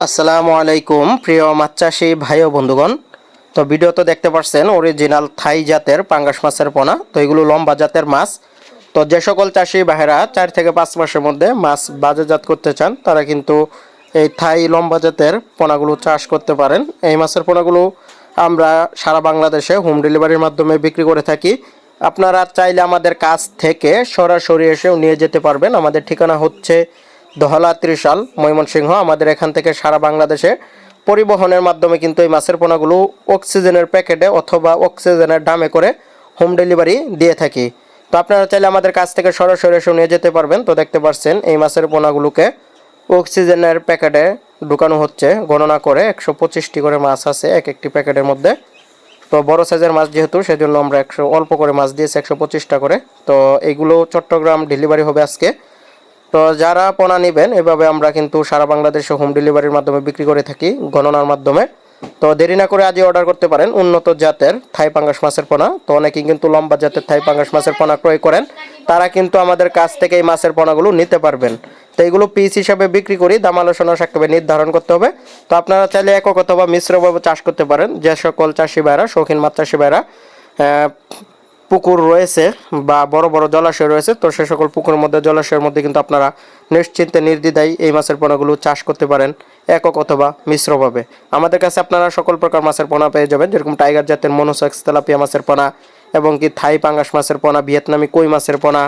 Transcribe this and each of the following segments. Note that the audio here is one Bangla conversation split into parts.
আসসালামু আলাইকুম, প্রিয় মাছ চাষি ভাই ও বন্ধুগণ। তো ভিডিও তো দেখতে পাচ্ছেন অরিজিনাল থাই জাতের পাঙ্গাস মাছের পোনা। তো এগুলো লম্বা জাতের মাছ। তো যে সকল চাষি ভাইরা চার থেকে পাঁচ মাসের মধ্যে মাছ বাজারজাত করতে চান, তারা কিন্তু এই থাই লম্বা জাতের পোনাগুলো চাষ করতে পারেন। এই মাছের পোনাগুলো আমরা সারা বাংলাদেশে হোম ডেলিভারির মাধ্যমে বিক্রি করে থাকি। আপনারা চাইলে আমাদের কাছ থেকে সরাসরি এসেও নিয়ে যেতে পারবেন। আমাদের ঠিকানা হচ্ছে দহলা ত্রিশাল ময়মনসিংহ, আমাদের এখান থেকে সারা বাংলাদেশে পরিবহনের মাধ্যমে কিন্তু এই মাছের পোনাগুলো অক্সিজেনের প্যাকেটে অথবা অক্সিজেনের দামে করে হোম ডেলিভারি দিয়ে থাকি। তো আপনারা চাইলে আমাদের কাছ থেকে সরাসরি এসে নিয়ে যেতে পারবেন। তো দেখতে পাচ্ছেন, এই মাছের পোনাগুলোকে অক্সিজেনের প্যাকেটে ঢুকানো হচ্ছে, গণনা করে একশো পঁচিশটি করে মাছ আছে এক একটি প্যাকেটের মধ্যে। তো বড় সাইজের মাছ যেহেতু, সেজন্য আমরা একশো, অল্প করে মাছ দিয়েছি, একশো পঁচিশটা করে। তো এগুলো চট্টগ্রাম ডেলিভারি হবে আজকে। তো যারা পোনা নেবেন, এভাবে আমরা কিন্তু সারা বাংলাদেশে হোম ডেলিভারির মাধ্যমে বিক্রি করে থাকি, গণনার মাধ্যমে। তো দেরি না করে আজই অর্ডার করতে পারেন, উন্নত জাতের থাই পাঙ্গাস মাছের পোনা তো অনেকেই কিন্তু লম্বা জাতের থাই পাঙ্গাস মাছের পোনা ক্রয় করেন, তারা কিন্তু আমাদের কাছ থেকে এই মাছের পোনাগুলো নিতে পারবেন। তো এগুলো পিস হিসাবে বিক্রি করি, দাম আলোচনা সাক্ষেপে নির্ধারণ করতে হবে। তো আপনারা চাইলে একক অথবা মিশ্রভাবে চাষ করতে পারেন, যে সকল চাষি ভাইরা, শৌখিন মাছ চাষি ভাইরা পুকুর রয়েছে বা বড় বড় জলাশয় রয়েছে, তো সে সকল পুকুরের মধ্যে, জলাশয়ের মধ্যে কিন্তু আপনারা নিশ্চিন্তে নির্দ্বিধায় এই মাছের পোনাগুলো চাষ করতে পারেন একক অথবা মিশ্রভাবে। আমাদের কাছে আপনারা সকল প্রকার মাছের পোনা পেয়ে যাবেন, যেরকম টাইগার জাতের মনোসেক্স তেলাপিয়া মাছের পোনা, এবং কি থাই পাঙ্গাস মাছের পোনা, ভিয়েতনামি কই মাছের পোনা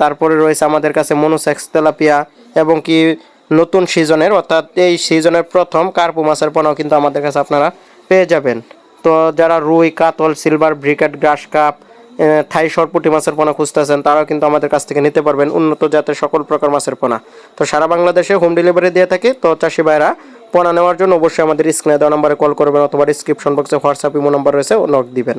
তারপরে রয়েছে আমাদের কাছে মনোসেক্স তেলাপিয়া, এবং কি নতুন সিজনের, অর্থাৎ এই সিজনের প্রথম কার্পু মাছের পোনাও কিন্তু আমাদের কাছে আপনারা পেয়ে যাবেন। তো যারা রুই, কাতল, সিলভার, ব্রিকেট, গ্রাস কাপ থাই, সরপুটি মাছের পোনা খুঁজতেছেন, তারাও কিন্তু আমাদের কাছ থেকে নিতে পারবেন উন্নত জাতের সকল প্রকার মাছের পোনা। তো সারা বাংলাদেশে হোম ডেলিভারি দিয়ে থাকি, তো চাষি ভাইরা পোনা নেওয়ার জন্য অবশ্যই আমাদের স্ক্রিনে দেওয়া নম্বরে কল করবেন অথবা ডিসক্রিপশন বক্সে হোয়াটসঅ্যাপ ইমো নম্বর রয়েছে নক দিবেন।